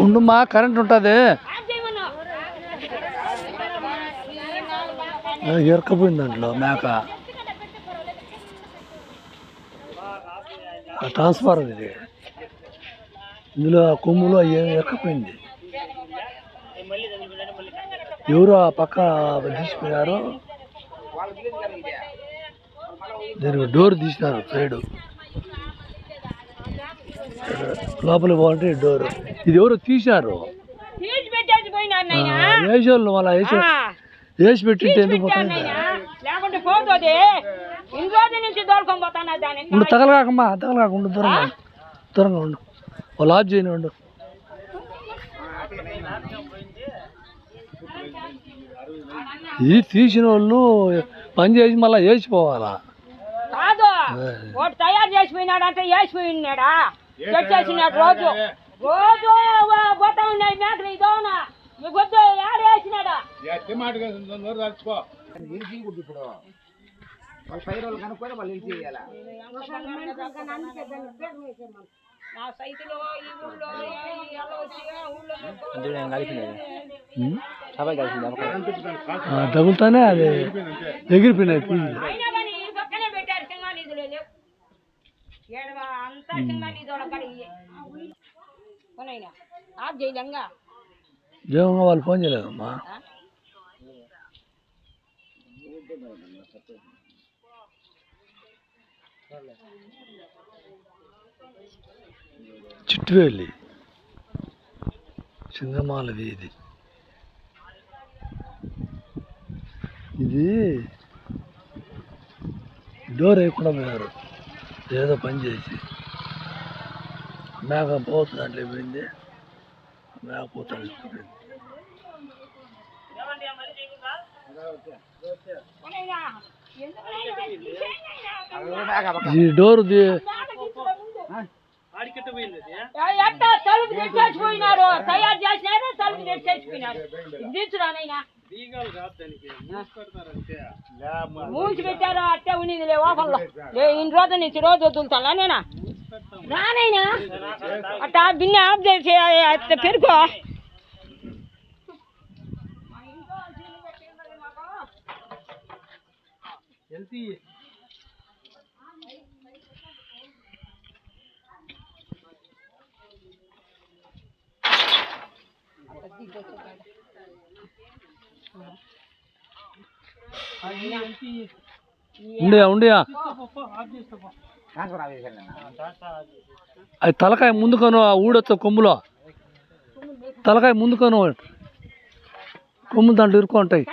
ఉండుమా current ఉంటుంది. ఎరకపోయింది దాంట్లో మేక. ఆ ట్రాన్స్ఫార్మర్ ఇది. ఇందులో ఆ కొమ్ములు అవి ఎరకపోయింది ఎవరు ఆ పక్క తీసిపోయారు దీనికి డోర్ తీసినారు సైడు. పోవాలంటే ఈ డోర్. ఇది ఎవరు తీశారు? వేసేవాళ్ళు మళ్ళీ వేసి వేసి పెట్టింటే ఎందుకు పోతుంది. ఉండు ఉండు దూరంగా. దూరంగా ఉండు. వాళ్ళు ఆఫ్ చేయని ఉండు. ఇది తీసిన వాళ్ళు పని చేసి మళ్ళీ వేసిపోవాలా? వాడు తయారు చేసిపోయినాడు అంటే వేసిపోయినాడా తెచ్చేసినాడు రోజు. రోజు వా- పోతా ఉన్నాయి మేకలు ఇదోనా? మీకు వద్దు ఏడ వేసినాడా? నా సైతులో ఈ ఊళ్ళో ఈ అలవచ్చి, ఆ ఊళ్ళో ఉం? ఆ, తగులుతానే అది. ఎగిరిపోయినాయి వాళ్ళు ఫోన్ చేయలేదమ్మా. చిట్టువేలి. సింగమాల వీధి. ఇది డోర్ వేయకుండా పోయారు. ఏదో పని చేసి. మేఘం పోతుంది దాంట్లో పోయింది పోతుంది ఈ డోర్ తలుపు తెచ్చేసిపోయినారు తయారు చేసినారు తలుపు తెచ్చేసిపోయినారు దించురానైనా మూసి పెట్టారు? అట్టే ఉన్నది లేవా ఓపంలో ఇన్ని రోజుల నుంచి రోజు వదులుతాను నేనా? రానైనా అట్టా బిన్నె ఆఫ్ చేసి అట్ట పెరుగు ఉండియా ఉండియా అది తలకాయ ముందుకను ఆ ఊడొచ్చ కొమ్ములో. తలకాయ ముందుకను కొమ్ము దాంట్లో ఇరుకు ఉంటాయి.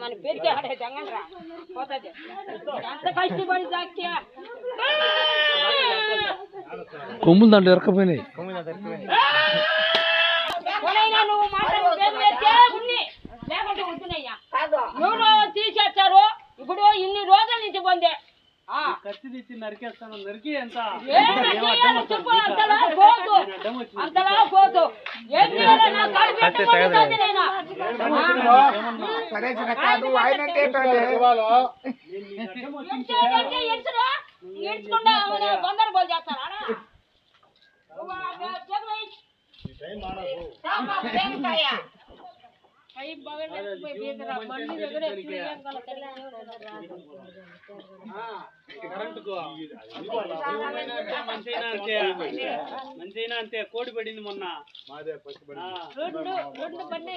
మన పెరిగి ఆడే తెంగండ్రా పోతుంది ఎంత కష్టపడి దాక్యా కొమ్ములు దాంట్లో ఉంటున్నాయ్యా ఎవరో తీసేస్తారు ఇప్పుడు ఇన్ని రోజుల నుంచి పొందే. చేయాలి చెప్పు, అంతలా చేయాలి? నా కాలు మంచిగా అంతే కోడి పడింది మొన్న రెండు రెండు